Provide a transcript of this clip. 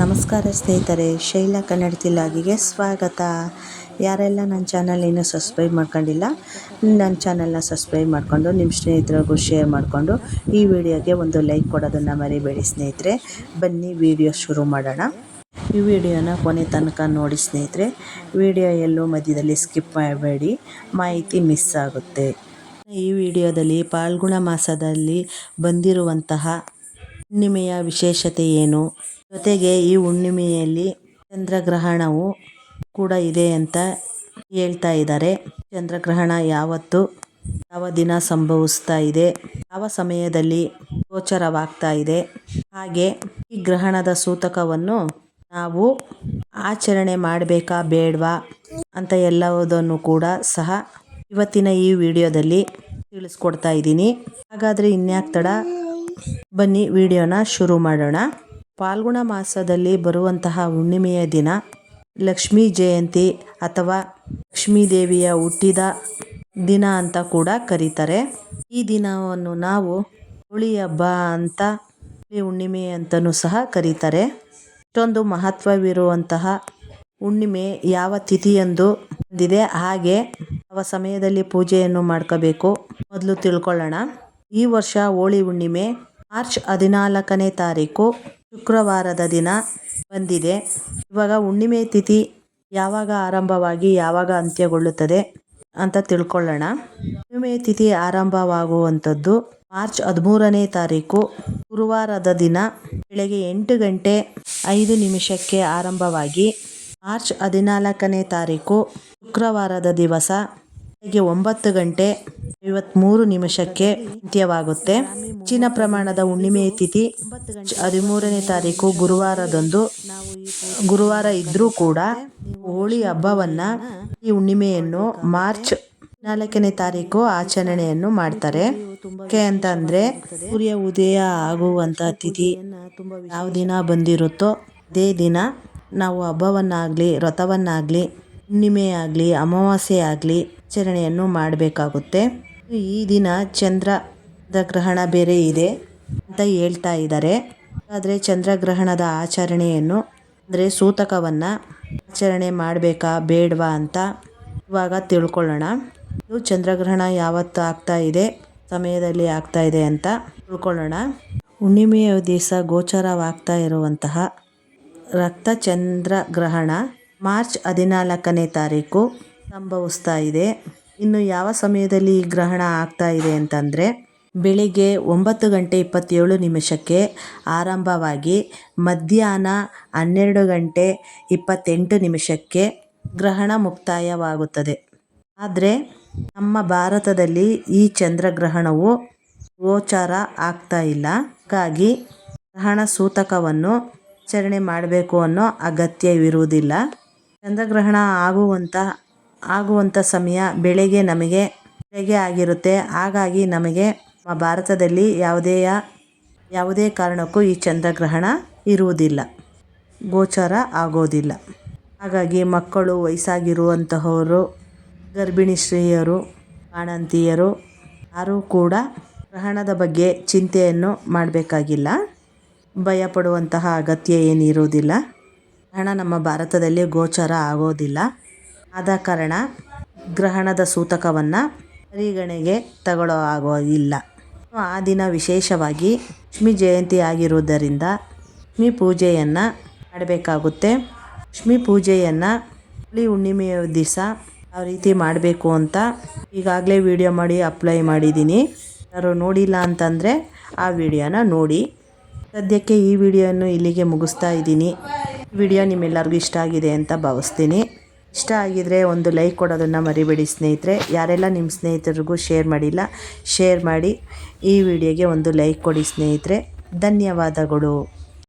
ನಮಸ್ಕಾರ ಸ್ನೇಹಿತರೆ, ಶೈಲಾ ಕನ್ನಡ ತಿಲಾಗಿಗೆ ಸ್ವಾಗತ. ಯಾರೆಲ್ಲ ನನ್ನ ಚಾನಲ್ ಇನ್ನೂ ಸಬ್ಸ್ಕ್ರೈಬ್ ಮಾಡ್ಕೊಂಡಿಲ್ಲ, ನನ್ನ ಚಾನಲ್ನ ಸಬ್ಸ್ಕ್ರೈಬ್ ಮಾಡಿಕೊಂಡು, ನಿಮ್ಮ ಸ್ನೇಹಿತರಿಗೂ ಶೇರ್ ಮಾಡಿಕೊಂಡು, ಈ ವಿಡಿಯೋಗೆ ಒಂದು ಲೈಕ್ ಕೊಡೋದನ್ನು ಮರಿಬೇಡಿ ಸ್ನೇಹಿತರೆ. ಬನ್ನಿ ವಿಡಿಯೋ ಶುರು ಮಾಡೋಣ. ಈ ವಿಡಿಯೋನ ಕೊನೆ ತನಕ ನೋಡಿ ಸ್ನೇಹಿತರೆ. ವಿಡಿಯೋ ಎಲ್ಲೋ ಮಧ್ಯದಲ್ಲಿ ಸ್ಕಿಪ್ ಮಾಡಬೇಡಿ, ಮಾಹಿತಿ ಮಿಸ್ ಆಗುತ್ತೆ. ಈ ವಿಡಿಯೋದಲ್ಲಿ ಪಾಲ್ಗುಣ ಮಾಸದಲ್ಲಿ ಬಂದಿರುವಂತಹ ಹುಣ್ಣಿಮೆಯ ವಿಶೇಷತೆ ಏನು? ಜೊತೆಗೆ ಈ ಹುಣ್ಣಿಮೆಯಲ್ಲಿ ಚಂದ್ರಗ್ರಹಣವು ಕೂಡ ಇದೆ ಅಂತ ಹೇಳ್ತಾ ಇದ್ದಾರೆ. ಚಂದ್ರಗ್ರಹಣ ಯಾವತ್ತು ಯಾವ ದಿನ ಸಂಭವಿಸ್ತಾ ಇದೆ, ಯಾವ ಸಮಯದಲ್ಲಿ ಗೋಚರವಾಗ್ತಾ ಇದೆ, ಹಾಗೆ ಈ ಗ್ರಹಣದ ಸೂತಕವನ್ನು ನಾವು ಆಚರಣೆ ಮಾಡಬೇಕಾ ಬೇಡವಾ ಅಂತ ಎಲ್ಲವುದನ್ನು ಕೂಡ ಸಹ ಇವತ್ತಿನ ಈ ವಿಡಿಯೋದಲ್ಲಿ ತಿಳಿಸ್ಕೊಡ್ತಾ ಇದ್ದೀನಿ. ಹಾಗಾದರೆ ಇನ್ಯಾಕೆ ತಡ? ಬನ್ನಿ, ವಿಡಿಯೋನ ಶುರು ಮಾಡೋಣ. ಫಾಲ್ಗುಣ ಮಾಸದಲ್ಲಿ ಬರುವಂತಹ ಹುಣ್ಣಿಮೆಯ ದಿನ ಲಕ್ಷ್ಮೀ ಜಯಂತಿ ಅಥವಾ ಲಕ್ಷ್ಮೀ ದೇವಿಯ ಹುಟ್ಟಿದ ದಿನ ಅಂತ ಕೂಡ ಕರೀತಾರೆ. ಈ ದಿನವನ್ನು ನಾವು ಹೋಳಿ ಹಬ್ಬ ಅಂತ ಹುಣ್ಣಿಮೆ ಅಂತಲೂ ಸಹ ಕರೀತಾರೆ. ಇಷ್ಟೊಂದು ಮಹತ್ವವಿರುವಂತಹ ಹುಣ್ಣಿಮೆ ಯಾವ ತಿಥಿಯಂದು ಬಂದಿದೆ, ಹಾಗೆ ಯಾವ ಸಮಯದಲ್ಲಿ ಪೂಜೆಯನ್ನು ಮಾಡ್ಕೋಬೇಕು ಮೊದಲು ತಿಳ್ಕೊಳ್ಳೋಣ. ಈ ವರ್ಷ ಹೋಳಿ ಹುಣ್ಣಿಮೆ ಮಾರ್ಚ್ ಹದಿನಾಲ್ಕನೇ ತಾರೀಕು. ಶುಕ್ರವಾರದ ದಿನ ಬಂದಿದೆ. ಇವಾಗ ಹುಣ್ಣಿಮೆ ತಿಥಿ ಯಾವಾಗ ಆರಂಭವಾಗಿ ಯಾವಾಗ ಅಂತ್ಯಗೊಳ್ಳುತ್ತದೆ ಅಂತ ತಿಳ್ಕೊಳ್ಳೋಣ. ಹುಣ್ಣಿಮೆ ತಿಥಿ ಆರಂಭವಾಗುವಂಥದ್ದು ಮಾರ್ಚ್ ಹದಿಮೂರನೇ ತಾರೀಕು. ಗುರುವಾರದ ದಿನ ಬೆಳಗ್ಗೆ ಎಂಟು ಗಂಟೆ ಐದು ನಿಮಿಷಕ್ಕೆ ಆರಂಭವಾಗಿ ಮಾರ್ಚ್ ಹದಿನಾಲ್ಕನೇ ತಾರೀಕು ಶುಕ್ರವಾರದ ದಿವಸ ಬೆಳಗ್ಗೆ ಒಂಬತ್ತು ಗಂಟೆ ಐವತ್ತ್ಮೂರು ನಿಮಿಷಕ್ಕೆ ಅಂತ್ಯವಾಗುತ್ತೆ. ಹೆಚ್ಚಿನ ಪ್ರಮಾಣದ ಹುಣ್ಣಿಮೆ ತಿಥಿ ಹದಿಮೂರನೇ ತಾರೀಕು ಗುರುವಾರದಂದು ಗುರುವಾರ ಇದ್ದರೂ ಕೂಡ ಹೋಳಿ ಹಬ್ಬವನ್ನ ಈ ಹುಣ್ಣಿಮೆಯನ್ನು ಮಾರ್ಚ್ ನಾಲ್ಕನೇ ತಾರೀಕು ಆಚರಣೆಯನ್ನು ಮಾಡ್ತಾರೆ. ಯಾಕೆ ಅಂದ್ರೆ ಸೂರ್ಯ ಉದಯ ಆಗುವಂತ ತಿಥಿ ಯಾವ ದಿನ ಬಂದಿರುತ್ತೋ ಅದೇ ದಿನ ನಾವು ಹಬ್ಬವನ್ನಾಗ್ಲಿ, ವ್ರತವನ್ನಾಗಲಿ, ಹುಣ್ಣಿಮೆ ಆಗಲಿ, ಅಮಾವಾಸ್ಯೆ ಆಗಲಿ ಆಚರಣೆಯನ್ನು ಮಾಡಬೇಕಾಗುತ್ತೆ. ಈ ದಿನ ಚಂದ್ರದ ಗ್ರಹಣ ಬೇರೆ ಇದೆ ಅಂತ ಹೇಳ್ತಾ ಇದ್ದಾರೆ. ಆದರೆ ಚಂದ್ರಗ್ರಹಣದ ಆಚರಣೆಯನ್ನು, ಅಂದರೆ ಸೂತಕವನ್ನು ಆಚರಣೆ ಮಾಡಬೇಕಾ, ಬೇಡವಾ ಅಂತ ಇವಾಗ ತಿಳ್ಕೊಳ್ಳೋಣ. ಇದು ಚಂದ್ರಗ್ರಹಣ ಯಾವತ್ತು ಆಗ್ತಾ ಇದೆ, ಸಮಯದಲ್ಲಿ ಆಗ್ತಾ ಇದೆ ಅಂತ ತಿಳ್ಕೊಳ್ಳೋಣ. ಹುಣ್ಣಿಮೆಯ ದಿವಸ ಗೋಚರವಾಗ್ತಾ ಇರುವಂತಹ ರಕ್ತ ಚಂದ್ರಗ್ರಹಣ ಮಾರ್ಚ್ ಹದಿನಾಲ್ಕನೇ ತಾರೀಕು ಸಂಭವಿಸ್ತಾ ಇದೆ. ಇನ್ನು ಯಾವ ಸಮಯದಲ್ಲಿ ಈ ಗ್ರಹಣ ಆಗ್ತಾ ಇದೆ ಅಂತಂದರೆ ಬೆಳಿಗ್ಗೆ ಒಂಬತ್ತು ಗಂಟೆ ಇಪ್ಪತ್ತೇಳು ನಿಮಿಷಕ್ಕೆ ಆರಂಭವಾಗಿ ಮಧ್ಯಾಹ್ನ ಹನ್ನೆರಡು ಗಂಟೆ ಇಪ್ಪತ್ತೆಂಟು ನಿಮಿಷಕ್ಕೆ ಗ್ರಹಣ ಮುಕ್ತಾಯವಾಗುತ್ತದೆ. ಆದರೆ ನಮ್ಮ ಭಾರತದಲ್ಲಿ ಈ ಚಂದ್ರಗ್ರಹಣವು ಗೋಚಾರ ಆಗ್ತಾ ಇಲ್ಲ. ಹಾಗಾಗಿ ಗ್ರಹಣ ಸೂತಕವನ್ನು ಆಚರಣೆ ಮಾಡಬೇಕು ಅನ್ನೋ ಅಗತ್ಯವಿರುವುದಿಲ್ಲ. ಚಂದ್ರಗ್ರಹಣ ಆಗುವಂಥ ಆಗುವಂಥ ಸಮಯ ಬೆಳಗ್ಗೆ ನಮಗೆ, ಬೆಳಗ್ಗೆ ಆಗಿರುತ್ತೆ. ಹಾಗಾಗಿ ನಮಗೆ ನಮ್ಮ ಭಾರತದಲ್ಲಿ ಯಾವುದೇ ಯಾವುದೇ ಕಾರಣಕ್ಕೂ ಈ ಚಂದ್ರಗ್ರಹಣ ಇರುವುದಿಲ್ಲ. ಗೋಚರ ಆಗೋದಿಲ್ಲ. ಹಾಗಾಗಿ ಮಕ್ಕಳು, ವಯಸ್ಸಾಗಿರುವಂತಹವರು, ಗರ್ಭಿಣಿ ಸ್ತ್ರೀಯರು ಬಾಣಂತಿಯರು ಯಾರೂ ಕೂಡ ಗ್ರಹಣದ ಬಗ್ಗೆ ಚಿಂತೆಯನ್ನು ಮಾಡಬೇಕಾಗಿಲ್ಲ. ಭಯಪಡುವಂತಹ ಅಗತ್ಯ ಏನಿರುವುದಿಲ್ಲ. ಗ್ರಹಣ ನಮ್ಮ ಭಾರತದಲ್ಲಿ ಗೋಚರ ಆಗೋದಿಲ್ಲ. ಆದ ಕಾರಣ ಗ್ರಹಣದ ಸೂತಕವನ್ನು ಪರಿಗಣೆಗೆ ತಗೊಳ್ಳೋ ಆಗೋದಿಲ್ಲ ಆ ದಿನ ವಿಶೇಷವಾಗಿ ಲಕ್ಷ್ಮಿ ಜಯಂತಿ ಆಗಿರುವುದರಿಂದ ಲಕ್ಷ್ಮಿ ಪೂಜೆಯನ್ನು ಮಾಡಬೇಕಾಗುತ್ತೆ. ಲಕ್ಷ್ಮಿ ಪೂಜೆಯನ್ನು ಹುಳಿ ಹುಣ್ಣಿಮೆಯ ದಿವಸ ಯಾವ ರೀತಿ ಮಾಡಬೇಕು ಅಂತ ಈಗಾಗಲೇ ವಿಡಿಯೋ ಮಾಡಿ ಅಪ್ಲೈ ಮಾಡಿದ್ದೀನಿ. ಯಾರು ನೋಡಿಲ್ಲ ಅಂತಂದರೆ ಆ ವಿಡಿಯೋನ ನೋಡಿ. ಸದ್ಯಕ್ಕೆ ಈ ವಿಡಿಯೋನು ಇಲ್ಲಿಗೆ ಮುಗಿಸ್ತಾ ಇದ್ದೀನಿ. ವಿಡಿಯೋ ನಿಮ್ಮೆಲ್ಲರಿಗೂ ಇಷ್ಟ ಆಗಿದೆ ಅಂತ ಭಾವಿಸ್ತೀನಿ. ಇಷ್ಟ ಆಗಿದರೆ ಒಂದು ಲೈಕ್ ಕೊಡೋದನ್ನು ಮರಿಬೇಡಿ ಸ್ನೇಹಿತರೆ. ಯಾರೆಲ್ಲ ನಿಮ್ಮ ಸ್ನೇಹಿತರಿಗೂ ಶೇರ್ ಮಾಡಿಲ್ಲ ಶೇರ್ ಮಾಡಿ ಈ ವಿಡಿಯೋಗೆ ಒಂದು ಲೈಕ್ ಕೊಡಿ ಸ್ನೇಹಿತರೆ. ಧನ್ಯವಾದಗಳು.